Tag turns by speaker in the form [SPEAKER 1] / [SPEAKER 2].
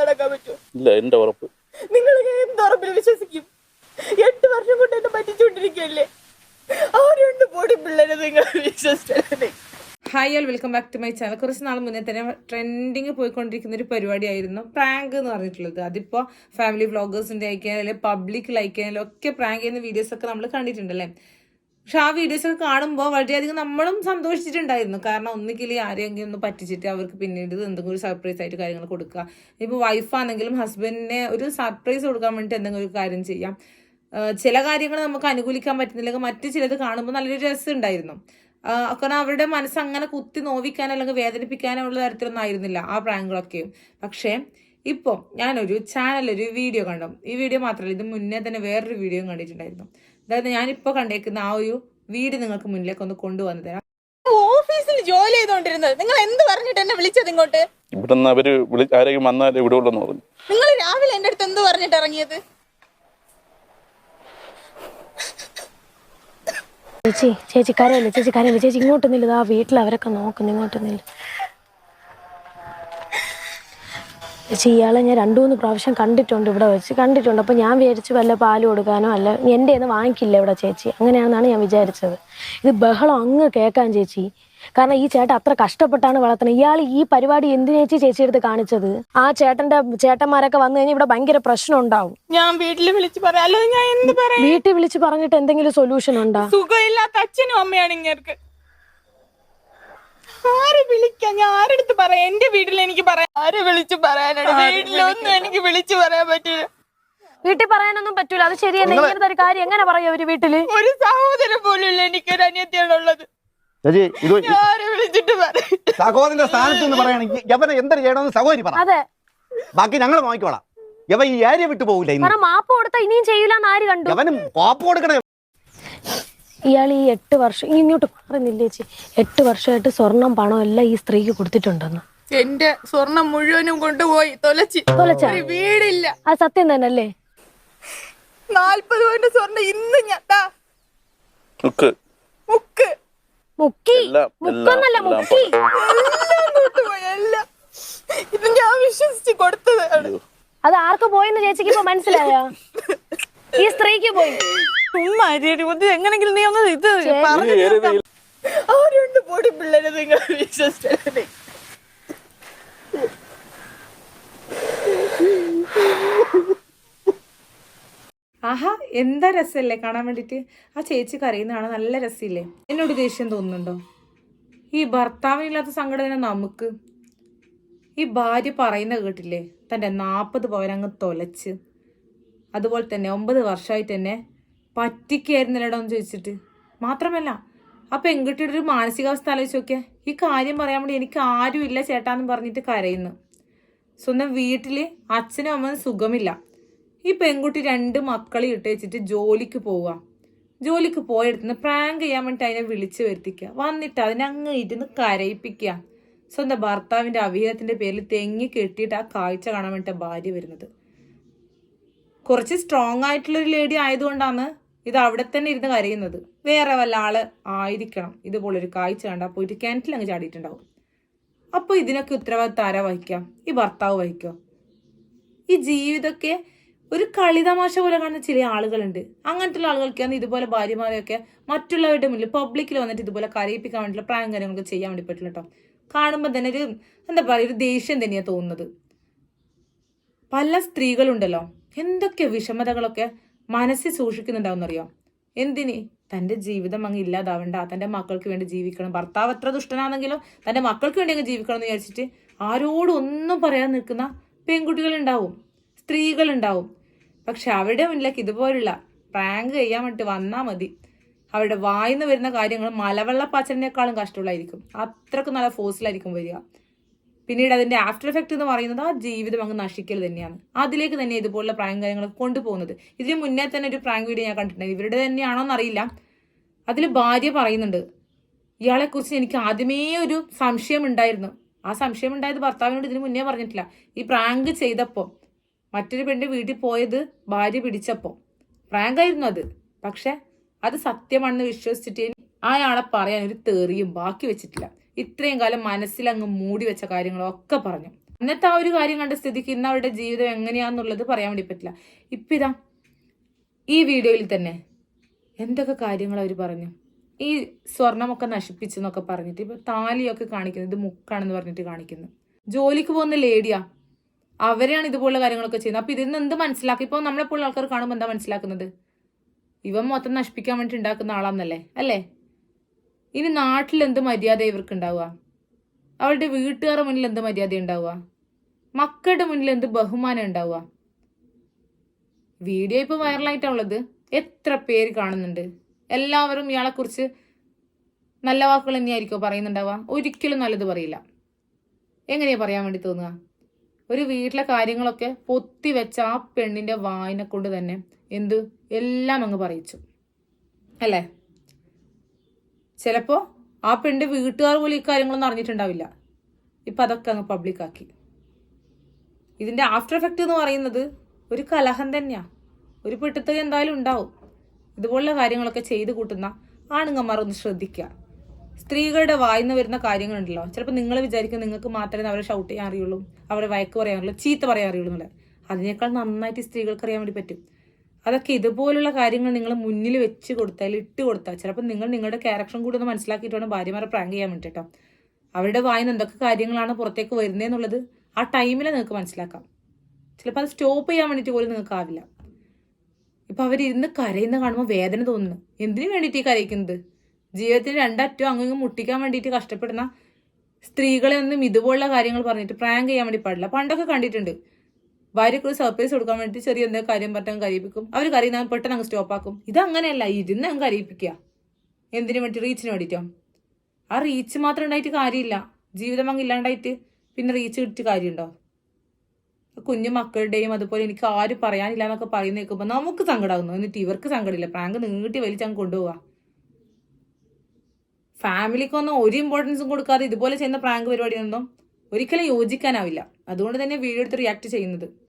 [SPEAKER 1] നടക്കാൻ പറ്റുമോ?
[SPEAKER 2] ഇല്ല എന്റെ ഉറപ്പ്.
[SPEAKER 1] നിങ്ങൾ എന്ത് ഉറപ്പിൽ വിശ്വസിക്കും? എട്ട് വർഷം കൊണ്ട് എന്നെ പറ്റിച്ചുകൊണ്ടിരിക്കുകയല്ലേ ആരുണ്ട് പൊടി പിള്ളേരെ നിങ്ങൾ വിശ്വസിച്ചത്
[SPEAKER 3] hi all welcome back to my channel കുറച്ച് നാൾ മുന്നേ തന്നെ ട്രെൻഡിങ് പോയിക്കൊണ്ടിരിക്കുന്ന ഒരു പരിപാടിയായിരുന്നു. പ്രാങ്ക് എന്ന് പറഞ്ഞിട്ടുള്ളത്. അതിപ്പോൾ ഫാമിലി വ്ളോഗേഴ്സിന്റെ അയക്കാനും അല്ലെങ്കിൽ പബ്ലിക് അയക്കാനും ഒക്കെ പ്രാങ്ക് ചെയ്യുന്ന വീഡിയോസൊക്കെ നമ്മൾ കണ്ടിട്ടുണ്ടല്ലേ? പക്ഷെ ആ വീഡിയോസ് ഒക്കെ കാണുമ്പോൾ വളരെയധികം നമ്മളും സന്തോഷിച്ചിട്ടുണ്ടായിരുന്നു. കാരണം ഒന്നുകിൽ ആരെങ്കിലും ഒന്ന് പറ്റിച്ചിട്ട് അവർക്ക് പിന്നീട് എന്തെങ്കിലും ഒരു സർപ്രൈസ് ആയിട്ട് കാര്യങ്ങൾ കൊടുക്കുക. ഇപ്പോൾ വൈഫാണെങ്കിലും ഹസ്ബൻഡിനെ ഒരു സർപ്രൈസ് കൊടുക്കാൻ വേണ്ടിയിട്ട് എന്തെങ്കിലും ഒരു കാര്യം ചെയ്യാം. ചില കാര്യങ്ങൾ നമുക്ക് അനുകൂലിക്കാൻ പറ്റുന്നില്ലെങ്കിൽ മറ്റു ചിലത് കാണുമ്പോൾ നല്ലൊരു രസം ഉണ്ടായിരുന്നു. ആഹ് കാരണം അവരുടെ മനസ്സ് അങ്ങനെ കുത്തി നോവിക്കാനോ അല്ലെങ്കിൽ വേദനിപ്പിക്കാനോ ഉള്ള തരത്തിലൊന്നും ആയിരുന്നില്ല. ആ പ്രാങ്കുകളൊക്കെയും പക്ഷേ ഇപ്പോൾ ഞാനൊരു ചാനലൊരു വീഡിയോ കണ്ടു. ഈ വീഡിയോ മാത്രമല്ല ഇത് മുന്നേ തന്നെ വേറൊരു വീഡിയോ കണ്ടിട്ടുണ്ടായിരുന്നു. അതായത് ഞാനിപ്പോൾ കണ്ടേക്കുന്ന ആ ഒരു വീട് നിങ്ങൾക്ക് മുന്നിലേക്ക് ഒന്ന് കൊണ്ടുവന്നു തരാം.
[SPEAKER 1] ഓഫീസിൽ ജോലി ചെയ്തോണ്ടിരുന്നത്. നിങ്ങൾ എന്ത് പറഞ്ഞിട്ട് എന്നെ വിളിച്ചത് ഇങ്ങോട്ട്?
[SPEAKER 2] ഇവിടെ അവർ വിളി ആരെങ്കിലും വന്നാലേ ഇവിടെ ഉള്ളെന്ന് പറഞ്ഞു.
[SPEAKER 1] നിങ്ങൾ രാവിലെ എന്റെ അടുത്ത് എന്ത് പറഞ്ഞിട്ട് ഇറങ്ങിയത്?
[SPEAKER 4] ചേച്ചി ചേച്ചി കരയല്ലേ ചേച്ചി കരയല്ലേ ചേച്ചി ഇങ്ങോട്ട് നില്ല്. ആ വീട്ടിൽ അവരൊക്കെ നോക്കുന്നു ഇങ്ങോട്ട് ചേച്ചി ഇയാളെ ഞാൻ രണ്ടു മൂന്ന് പ്രാവശ്യം കണ്ടിട്ടുണ്ട് ഇവിടെ വെച്ച്. കണ്ടിട്ടുണ്ട്. അപ്പോൾ ഞാൻ വിചാരിച്ചു വല്ല പാൽ കൊടുക്കാനോ അല്ല എന്റെ നിന്ന് വാങ്ങിക്കില്ല ഇവിടെ ചേച്ചി. അങ്ങനെയാണെന്നാണ് ഞാൻ വിചാരിച്ചത്. ഇത് ബഹളം അങ്ങ് കേൾക്കാൻ ചേച്ചി. കാരണം ഈ ചേട്ടൻ അത്ര കഷ്ടപ്പെട്ടാണ് വളർത്തുന്നത്. ഇയാൾ ഈ പരിപാടി എന്തിനേച്ചി ചേച്ചി എടുത്ത് കാണിച്ചത്? ആ ചേട്ടന്റെ ചേട്ടന്മാരൊക്കെ വന്നു കഴിഞ്ഞാൽ ഇവിടെ ഭയങ്കര പ്രശ്നം ഉണ്ടാവും.
[SPEAKER 1] ഞാൻ വീട്ടിൽ വിളിച്ച് പറയാം.
[SPEAKER 4] വീട്ടിൽ വിളിച്ച് പറഞ്ഞിട്ട് എന്തെങ്കിലും സൊല്യൂഷൻ ഉണ്ടോ?
[SPEAKER 1] സുഖമില്ലാത്ത അച്ഛനും അമ്മയാണ് ഇങ്ങർക്ക് ആരെ വിളിക്കാൻ? ഞാൻ ആരെടുത്ത് പറയാം? എന്റെ വീട്ടിൽ എനിക്ക് പറയാം ആരെ വിളിച്ചു പറയാനാണ്? വീട്ടിലൊന്നും എനിക്ക് വിളിച്ചു പറയാൻ പറ്റില്ല
[SPEAKER 4] വീട്ടിൽ പറയാനൊന്നും പറ്റൂല. അത് ശരിയല്ല? ഇങ്ങനത്തെ ഒരു കാര്യം എങ്ങനെ പറയും ഒരു വീട്ടിൽ?
[SPEAKER 1] ഒരു സഹോദരൻ പോലും ഇല്ല എനിക്കൊരു അനിയത്തിയാണുള്ളത്
[SPEAKER 5] ചേച്ചി ഇത്
[SPEAKER 1] ആരെ വിളിച്ചിട്ട് പറയും
[SPEAKER 5] സഹോദരന്റെ സ്ഥാനത്ത് നിന്ന് പറയുകയാണെങ്കിൽ യവനെ എന്തൊരു ചെയ്യണമെന്ന് സഹോദരി പറ.
[SPEAKER 4] അതെ.
[SPEAKER 5] ബാക്കി ഞങ്ങൾ നോക്കിക്കോളാം യവ ഈ ഏരിയ വിട്ടു പോകില്ല ഇന്ന്
[SPEAKER 4] കാരണം മാപ്പ് കൊടുത്താ ഇനിയും ചെയ്യൂലെന്ന് ആര് കണ്ടു?
[SPEAKER 5] യവനും കോപ്പ് കൊടുക്കണേ
[SPEAKER 4] ഇയാൾ ഈ എട്ട് വർഷം ഇങ്ങോട്ട് പറയുന്നില്ലേ ചേച്ചി? എട്ട് വർഷമായിട്ട് സ്വർണം പണം എല്ലാം ഈ സ്ത്രീക്ക് കൊടുത്തിട്ടുണ്ടെന്ന്.
[SPEAKER 1] എന്റെ സ്വർണം മുഴുവനും കൊണ്ടുപോയി തൊലച്ച്.
[SPEAKER 4] തൊലച്ചാ?
[SPEAKER 1] ഒരു വീടില്ല.
[SPEAKER 4] ആ സത്യം തന്നെ അല്ലേ
[SPEAKER 1] നാൽപ്പത് പവന്റെ സ്വർണം ഇന്ന് ഞാൻ ദാ,
[SPEAKER 2] മുക്ക്.
[SPEAKER 1] മുക്ക്.
[SPEAKER 4] മുക്കി?
[SPEAKER 2] എല്ലാം
[SPEAKER 4] മുക്കൊന്നല്ല
[SPEAKER 2] എല്ലാം എല്ലാം
[SPEAKER 4] മുക്കി.
[SPEAKER 1] എല്ലാം കൊണ്ടുപോയി എല്ലാം. ഇത് ഞാൻ വിശ്വസിച്ച് കൊടുത്തതാണ്.
[SPEAKER 4] അത് ആർക്ക് പോയെന്ന് ചേച്ചിക്ക് ഇപ്പൊ മനസ്സിലായോ? ഈ സ്ത്രീക്ക് പോയി.
[SPEAKER 1] ഉമ്മ അരിയടി ഇത് എങ്ങനെങ്കിലും നീ ഒന്ന് ഇത് പറഞ്ഞു പൊടി പിള്ളേരെ നിങ്ങൾ വിശ്വസിച്ചത്
[SPEAKER 3] ആഹാ എന്താ രസമല്ലേ കാണാൻ വേണ്ടിയിട്ട് ആ ചേച്ചി കരയുന്നതാണ് നല്ല രസമില്ലേ? എന്നോട് ദേഷ്യം തോന്നുന്നുണ്ടോ? ഈ ഭർത്താവിനില്ലാത്ത സങ്കടം തന്നെ നമുക്ക്. ഈ ഭാര്യ പറയുന്ന കേട്ടില്ലേ? തന്റെ നാൽപ്പത് പവനങ്ങ് തൊലച്ച്. അതുപോലെ തന്നെ ഒമ്പത് വർഷമായിട്ട് തന്നെ പറ്റിക്കായിരുന്നില്ലടോ എന്ന് ചോദിച്ചിട്ട്. മാത്രമല്ല ആ പെൺകുട്ടിയുടെ ഒരു മാനസികാവസ്ഥ ആലോചിച്ച് നോക്കിയാൽ ഈ കാര്യം പറയാൻ വേണ്ടി എനിക്ക് ആരും ഇല്ല ചേട്ടാന്ന് പറഞ്ഞിട്ട് കരയുന്നു. സ്വന്തം വീട്ടിൽ അച്ഛനും അമ്മനും സുഖമില്ല. ഈ പെൺകുട്ടി രണ്ട് മക്കളെ ഇട്ട് വെച്ചിട്ട് ജോലിക്ക് പോവുക. ജോലിക്ക് പോയെടുത്തുനിന്ന് പ്രാങ്ക് ചെയ്യാൻ വേണ്ടിയിട്ട് അതിനെ വിളിച്ചു വരുത്തിക്കുക. വന്നിട്ട് അതിനെ അങ്ങ് ഇരുന്ന് കരയിപ്പിക്കുക. സ്വന്തം ഭർത്താവിന്റെ അവിഹിതത്തിന്റെ പേരിൽ തെങ്ങി കെട്ടിയിട്ട് ആ കാഴ്ച കാണാൻ വേണ്ടിയിട്ട് ഭാര്യ വരുന്നത്. കുറച്ച് സ്ട്രോങ് ആയിട്ടുള്ളൊരു ലേഡി ആയതുകൊണ്ടാണ് ഇത് അവിടെ തന്നെ ഇരുന്ന് കരയുന്നത്. വേറെ വല്ല ആൾ ആയിരിക്കണം. ഇതുപോലൊരു കാഴ്ച കണ്ടാൽ പോയിട്ട് കിണറ്റിൽ അങ്ങ് ചാടിയിട്ടുണ്ടാവും. അപ്പോൾ ഇതിനൊക്കെ ഉത്തരവാദിത്തം ആരാ വഹിക്കാം? ഈ ഭർത്താവ് വഹിക്കോ? ഈ ജീവിതമൊക്കെ ഒരു കളിതമാശ പോലെ കാണുന്ന ചില ആളുകളുണ്ട്. അങ്ങനത്തെ ആളുകൾക്കാണ് ഇതുപോലെ ഭാര്യമാരെയൊക്കെ മറ്റുള്ളവരുടെ മുന്നിൽ പബ്ലിക്കിൽ വന്നിട്ട് ഇതുപോലെ കരയിപ്പിക്കാൻ വേണ്ടിയിട്ടുള്ള പ്രായം കാര്യങ്ങളൊക്കെ ചെയ്യാൻ വേണ്ടി പറ്റില്ല കേട്ടോ കാണുമ്പോൾ തന്നെ ഒരു എന്താ പറയുക ഒരു ദേഷ്യം തന്നെയാണ് തോന്നുന്നത്. പല സ്ത്രീകളുണ്ടല്ലോ. എന്തൊക്കെ വിഷമതകളൊക്കെ മനസ്സിൽ സൂക്ഷിക്കുന്നുണ്ടാവുന്നറിയോ? എന്തിന്? തന്റെ ജീവിതം അങ്ങ് ഇല്ലാതാവണ്ട. തന്റെ മക്കൾക്ക് വേണ്ടി ജീവിക്കണം. ഭർത്താവ് എത്ര ദുഷ്ടനാണെങ്കിലും തന്റെ മക്കൾക്ക് വേണ്ടി അങ്ങ് ജീവിക്കണം എന്ന് വിചാരിച്ചിട്ട് ആരോടും ഒന്നും പറയാൻ നിൽക്കുന്ന പെൺകുട്ടികളുണ്ടാവും. സ്ത്രീകളുണ്ടാവും. പക്ഷെ അവരുടെ മുന്നിലേക്ക് ഇതുപോലുള്ള പ്രാങ്ക് ചെയ്യാൻ വേണ്ടി വന്നാൽ മതി. അവരുടെ വായിന്ന് വരുന്ന കാര്യങ്ങൾ മലവെള്ളപ്പാച്ചലിനേക്കാളും കഷ്ടമുള്ളായിരിക്കും അത്രക്കും നല്ല ഫോഴ്സിലായിരിക്കും വരിക. പിന്നീട് അതിന്റെ ആഫ്റ്റർ എഫക്റ്റ് എന്ന് പറയുന്നത് ആ ജീവിതം അങ്ങ് നശിക്കൽ തന്നെയാണ്. അതിലേക്ക് തന്നെ ഇതുപോലുള്ള പ്രാങ്ക് കാര്യങ്ങൾ കൊണ്ടുപോകുന്നത്. ഇതിന് മുന്നേ തന്നെ ഒരു പ്രാങ്ക് വീഡിയോ ഞാൻ കണ്ടിട്ടുണ്ട് ഇവരുടെ തന്നെയാണോ എന്നറിയില്ല. അതിൽ ഭാര്യ പറയുന്നുണ്ട് ഇയാളെക്കുറിച്ച് എനിക്ക് ആദ്യമേ ഒരു സംശയം ഉണ്ടായിരുന്നു. ആ സംശയം ഉണ്ടായത് ഭർത്താവിനോട് ഇതിന് മുന്നേ പറഞ്ഞിട്ടില്ല. ഈ പ്രാങ്ക് ചെയ്തപ്പോൾ മറ്റൊരു പെണ്ണ് വീട്ടിൽ പോയത് ഭാര്യ പിടിച്ചപ്പോൾ പ്രാങ്ക് ആയിരുന്നു അത്. പക്ഷെ അത് സത്യമാണെന്ന് വിശ്വസിച്ചിട്ട് അയാളെ പറയാൻ ഒരു തെറിയും ബാക്കി വെച്ചിട്ടില്ല. ഇത്രയും കാലം മനസ്സിലങ്ങ് മൂടി വെച്ച കാര്യങ്ങളൊക്കെ പറഞ്ഞു. അന്നത്തെ ആ ഒരു കാര്യം കണ്ട സ്ഥിതിക്ക് ഇന്ന് അവരുടെ ജീവിതം എങ്ങനെയാന്നുള്ളത് പറയാൻ വേണ്ടി പറ്റില്ല. ഇപ്പം ഇതാ ഈ വീഡിയോയിൽ തന്നെ എന്തൊക്കെ കാര്യങ്ങൾ അവർ പറഞ്ഞു? ഈ സ്വർണമൊക്കെ നശിപ്പിച്ചെന്നൊക്കെ പറഞ്ഞിട്ട് ഇപ്പൊ താലിയൊക്കെ കാണിക്കുന്നത് ഇത് മുക്കാണെന്ന് പറഞ്ഞിട്ട് കാണിക്കുന്നു. ജോലിക്ക് പോകുന്ന ലേഡിയാ അവരെയാണ് ഇതുപോലുള്ള കാര്യങ്ങളൊക്കെ ചെയ്യുന്നത്. അപ്പൊ ഇതിൽ നിന്ന് എന്ത് മനസ്സിലാക്കി? ഇപ്പൊ നമ്മളെപ്പോലുള്ള ആൾക്കാർ കാണുമ്പോൾ എന്താ മനസ്സിലാക്കുന്നത്? ഇവൻ മൊത്തം നശിപ്പിക്കാൻ വേണ്ടി ഉണ്ടാക്കുന്ന ആളാന്നല്ലേ? അല്ലേ? ഇനി നാട്ടിൽ എന്ത് മര്യാദ ഇവർക്ക് ഉണ്ടാവുക അവളുടെ വീട്ടുകാരുടെ മുന്നിൽ എന്ത് മര്യാദ ഉണ്ടാവുക? മക്കളുടെ മുന്നിൽ എന്ത് ബഹുമാനം ഉണ്ടാവുക? വീഡിയോ ഇപ്പോൾ വൈറലായിട്ടാണുള്ളത് എത്ര പേര് കാണുന്നുണ്ട്. എല്ലാവരും ഇയാളെക്കുറിച്ച് നല്ല വാക്കുകൾ തന്നെയായിരിക്കും പറയുന്നുണ്ടാവുക? ഒരിക്കലും നല്ലത് പറയില്ല. എങ്ങനെയാ പറയാൻ വേണ്ടി തോന്നുക? ഒരു വീട്ടിലെ കാര്യങ്ങളൊക്കെ പൊത്തി വെച്ച ആ പെണ്ണിന്റെ വായനെ കൊണ്ട് തന്നെ എന്ത്? എല്ലാം അങ്ങ് പറയിച്ചു. അല്ലേ? ചിലപ്പോ ആ പെണ്ണ് വീട്ടുകാർ പോലും ഇക്കാര്യങ്ങളൊന്നും അറിഞ്ഞിട്ടുണ്ടാവില്ല. ഇപ്പം അതൊക്കെ അങ്ങ് പബ്ലിക്കാക്കി ഇതിന്റെ ആഫ്റ്റർ എഫക്റ്റ് എന്ന് പറയുന്നത് ഒരു കലഹം തന്നെയാണ് ഒരു പെട്ടത്തെ എന്തായാലും ഉണ്ടാവും. ഇതുപോലുള്ള കാര്യങ്ങളൊക്കെ ചെയ്തു കൂട്ടുന്ന ആണുങ്ങന്മാർ ഒന്ന് ശ്രദ്ധിക്കുക. സ്ത്രീകളുടെ വായിന്ന് വരുന്ന കാര്യങ്ങളുണ്ടല്ലോ. ചിലപ്പോൾ നിങ്ങൾ വിചാരിക്കും നിങ്ങൾക്ക് മാത്രമേ അവരെ ഷൗട്ട് ചെയ്യാൻ അറിയുള്ളൂ അവരെ വയക്ക് പറയാൻ അറിയുള്ളൂ ചീത്ത പറയാൻ അറിയുള്ളൂ എന്നുള്ളത്. അതിനേക്കാൾ നന്നായിട്ട് സ്ത്രീകൾക്ക് അറിയാൻ വേണ്ടി പറ്റും. അതൊക്കെ ഇതുപോലുള്ള കാര്യങ്ങൾ നിങ്ങൾ മുന്നിൽ വെച്ച് കൊടുത്താൽ ഇട്ട് കൊടുത്താൽ ചിലപ്പോൾ നിങ്ങൾ നിങ്ങളുടെ ക്യാരക്ടറും കൂടി ഒന്ന് മനസ്സിലാക്കിയിട്ട് വേണം ഭാര്യമാരെ പ്രാങ്ക് ചെയ്യാൻ വേണ്ടിട്ടോ അവരുടെ വായിന്ന് എന്തൊക്കെ കാര്യങ്ങളാണ് പുറത്തേക്ക് വരുന്നത് എന്നുള്ളത് ആ ടൈമിൽ നിങ്ങൾക്ക് മനസ്സിലാക്കാം. ചിലപ്പോൾ അത് സ്റ്റോപ്പ് ചെയ്യാൻ വേണ്ടിയിട്ട് പോലും നിങ്ങൾക്ക് ആവില്ല. ഇപ്പം അവരിരുന്ന് കരയുന്ന കാണുമ്പോൾ വേദന തോന്നുന്നു. എന്തിനു വേണ്ടിയിട്ട് ഈ കരയിക്കുന്നത്? ജീവിതത്തിൽ രണ്ടറ്റോ അങ്ങ് മുട്ടിക്കാൻ വേണ്ടിയിട്ട് കഷ്ടപ്പെടുന്ന സ്ത്രീകളെ ഒന്നും ഇതുപോലുള്ള കാര്യങ്ങൾ പറഞ്ഞിട്ട് പ്രാങ്ക് ചെയ്യാൻ വേണ്ടി പാടില്ല. പണ്ടൊക്കെ കണ്ടിട്ടുണ്ട്. ഭാര്യയ്ക്ക് ഒരു സർപ്രൈസ് കൊടുക്കാൻ വേണ്ടി ചെറിയ എന്തെങ്കിലും കാര്യം പറഞ്ഞാൽ കരയിപ്പിക്കും. അവർ കരയുന്ന പെട്ടെന്ന് അങ്ങ് സ്റ്റോപ്പ് ആക്കും. ഇത് അങ്ങനെയല്ല ഇരുന്ന് അങ്ങ് കരയിപ്പിക്കുക. എന്തിനു വേണ്ടി റീച്ചിന് വേണ്ടിയിട്ടോ ആ റീച്ച് മാത്രം ഉണ്ടായിട്ട് കാര്യമില്ല. ജീവിതം അങ്ങ് ഇല്ലാണ്ടായിട്ട് പിന്നെ റീച്ച് കിട്ടി കാര്യമുണ്ടോ? കുഞ്ഞു മക്കളുടെയും അതുപോലെ എനിക്ക് ആരും പറയാനില്ല എന്നൊക്കെ പറയുന്ന കേൾക്കുമ്പോൾ നമുക്ക് സങ്കടമാകുന്നു എന്നിട്ട് ഇവർക്ക് സങ്കടമില്ല. പ്രാങ്ക് നീട്ടി വലിച്ചങ്ങ് കൊണ്ടുപോവാ. ഫാമിലിക്കൊന്നും ഒരു ഇമ്പോർട്ടൻസും കൊടുക്കാതെ ഇതുപോലെ ചെയ്യുന്ന പ്രാങ്ക് പരിപാടിയൊന്നും ഒരിക്കലും യോജിക്കാനാവില്ല. അതുകൊണ്ട് തന്നെ വീഡിയോ എടുത്ത് റിയാക്ട് ചെയ്യുന്നത്.